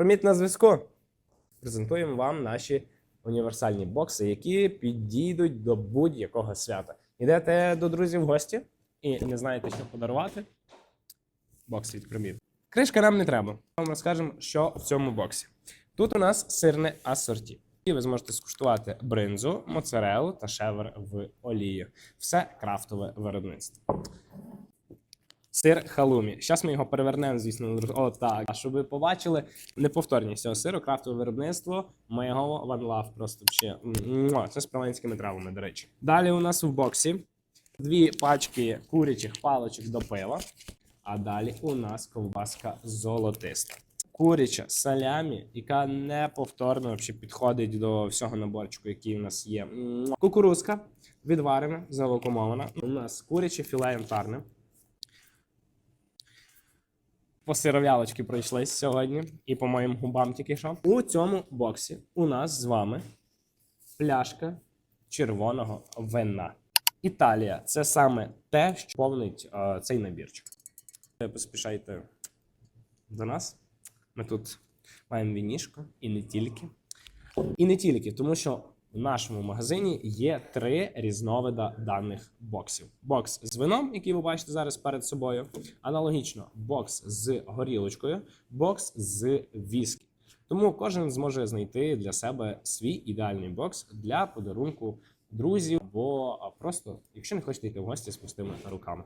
Проміт на зв'язку. Презентуємо вам наші універсальні бокси, які підійдуть до будь-якого свята. Йдете до друзів в гості і не знаєте, що подарувати. Бокс від Проміт. Кришка нам не треба. Вам розкажемо, що в цьому боксі. Тут у нас сирне асорті. І ви зможете скуштувати бринзу, моцарелу та шевер в олії. Все крафтове виробництво. Сир халумі. Зараз ми його перевернемо, звісно, О, так. А щоб ви побачили неповторність цього сиру, крафтове виробництво моєго One Love просто ще. Це з прованськими травами, до речі. Далі у нас в боксі дві пачки курячих паличок до пива. А далі у нас ковбаска золотиста. Куряча салямі, яка неповторно підходить до всього наборчику, який у нас є. Кукурузка відварена, завакумована. У нас куряче філе янтарне. По сиров'ялочки пройшлись сьогодні, і по моїм губам тільки що. У цьому боксі у нас з вами пляшка червоного вина. Італія це саме те, що повнить е, цей набірчик. Поспішайте до нас. Ми тут маємо вінішко і не тільки. І не тільки, тому що в нашому магазині є три різновида даних боксів: бокс з вином, який ви бачите зараз перед собою. Аналогічно, бокс з горілочкою, бокс з віскі. Тому кожен зможе знайти для себе свій ідеальний бокс для подарунку друзів, або просто, якщо не хочете йти в гості з пустими руками.